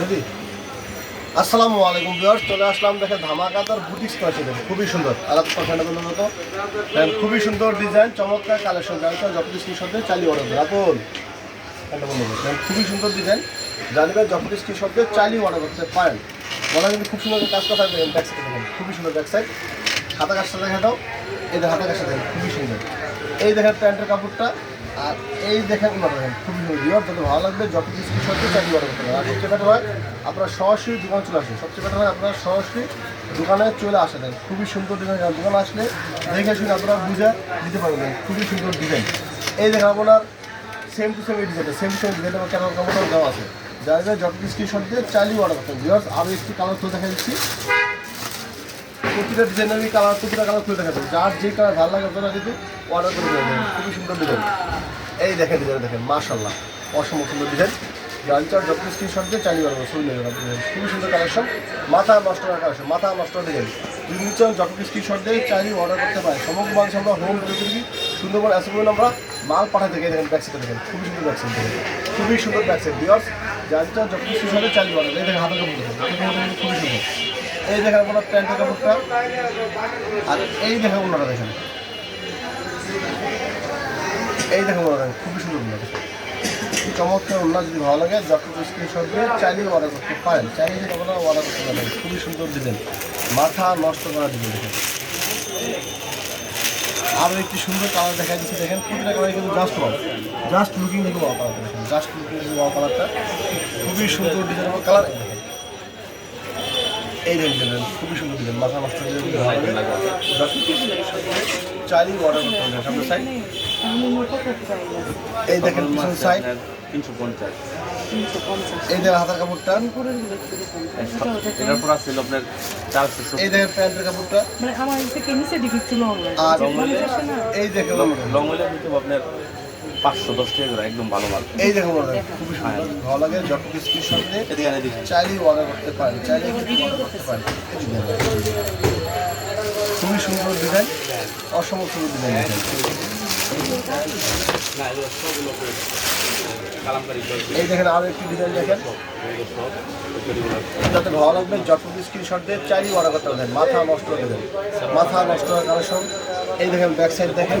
দিদি আসসালামু আলাইকুম ভিউয়ার্স, চলে আসলাম দেখে ধামাকাতার বুটিক স্কোয়ার দেখেন। খুবই সুন্দর। পছন্দের মতো খুবই সুন্দর ডিজাইন চমৎকার কালেকশন জানি তো যত স্ক্রিনশট চালিয়ে অর্ডার রাখুন একটা খুবই সুন্দর ডিজাইন জানিবেন যত স্ক্রিনশট চালিয়ে অর্ডার করতে পারেন। মনে কিন্তু খুব সুন্দর কাজ করা দেখেন, খুবই সুন্দর ব্যাক সাইড হাতা কাজটা দেখা দাও। দেখেন হাতা কাজটা দেখেন, খুবই সুন্দর। এই দেখেন প্যান্টের কাপড়টা। আর এই দেখেন ওনার দেখেন, খুবই সুন্দর। রিওর ভালো লাগবে, যত স্ক্রিনশট দিয়ে চালিয়ে অর্ডার করতে আর সবচেয়ে বেটার হয়, আপনারা সরাসরি দোকানে চলে আসেন। সবচেয়ে বেটার হয়, আপনারা সরাসরি দোকানে চলে আসেন। খুবই সুন্দর ডিজাইন দোকানে আসলে দেখে শুনে আপনারা বুঝে দিতে পারবেন। খুবই সুন্দর ডিজাইন এই দেখেন আপনার সেম টু সেম এই ডিজাইনটা সেম টু সেম ডিজাইনটা আমার কেমন কেমন দেওয়া আছে। যার যত স্ক্রিনশট দিয়ে চালিয়ে অর্ডার করতে ভিউয়ার্স আরও একটি কালার খুলে দেখা দিচ্ছি। প্রতিটা ডিজাইনেরই কালার প্রতিটা কালার খুলে দেখা যার যে কালার ভালো লাগে আপনারা কিন্তু অর্ডার করে দেবেন খুবই সুন্দর ডিজাইন এই দেখেন ডিজাইন দেখেন মাশাল্লাহ অসম সুন্দর ডিজাইন গানচার যত স্ক্রিনশট দিয়ে চালিয়ে পারব সুন্দর খুবই সুন্দর কালেকশন মাথা নষ্ট করার কালেকশন মাথা নষ্ট ডিজাইন যদি নিচ্ছেন যত স্ক্রিনশট দিয়ে চালিয়ে অর্ডার করতে পারেন। সমগ্র মানুষ আমরা হোম ডেলিভারি সুন্দরবন অ্যাসেম্বলি আমরা মাল পাঠাতে দেখে দেখেন ব্যাকসাইডে দেখেন। খুবই সুন্দর ব্যাকসাইড দেখেন। খুবই সুন্দর ব্যাকসাইড বিয়ার্স গানচার যত স্ক্রিনশট দিয়ে চালিয়ে অর্ডার দেখেন হাতের খুবই সুন্দর এই দেখেন আপনার প্যান্টের কাপড়টা। আর এই দেখেন ওনারা দেখেন। এই দেখেন দেখেন, খুবই সুন্দর দেখেন। চমৎকার ওনার যদি ভালো লাগে যত স্ক্রিনশট দিয়ে অর্ডার করতে পারেন। চাইলে আপনারা অর্ডার করতে পারেন। খুবই সুন্দর ডিজাইন মাথা নষ্ট করা ডিজাইন দেখেন। আরও একটি সুন্দর কালার দেখা দিচ্ছে, দেখেন। প্রতিটা কালার কিন্তু জাস্ট জাস্ট লুকিং দেখে ওয়াও কালারটা দেখেন। জাস্ট লুকিং দেখে কালারটা খুবই সুন্দর ডিজাইন কালার এই দেখেন দেখেন খুবই সুন্দর ডিজাইন মাথা নষ্ট চাইলেই অর্ডার করতে পারেন সামনে সাইড এই দেখেন পিছনের সাইড তিনশো পঞ্চাশ। এই দেখেন হাতার কাপড়টা। এটার পর আসছিল আপনার চারশো। এই দেখেন প্যান্টের কাপড়টা। মানে আমার থেকে নিচে দিকে ছিল আর এই দেখেন লং কিন্তু আপনার পাঁচশো দশ টাকা করে একদম ভালো মাল। এই ওরা খুবই সুন্দর। ভালো লাগে যত স্ক্রিনশট দিয়ে চাইলেই অর্ডার করতে পারেন চাইলেই করতে পারেন। খুবই সুন্দর ডিজাইন অসম্ভব সুন্দর ডিজাইন এই দেখেন আরও একটি ডিজাইন দেখেন। যাতে ভালো লাগবে যত স্ক্রিনশট দিয়ে চাইলেই অর্ডার করতে পারেন। মাথা নষ্ট হয়ে মাথা নষ্ট হওয়ার কালেকশন এই দেখেন ব্যাক সাইড দেখেন।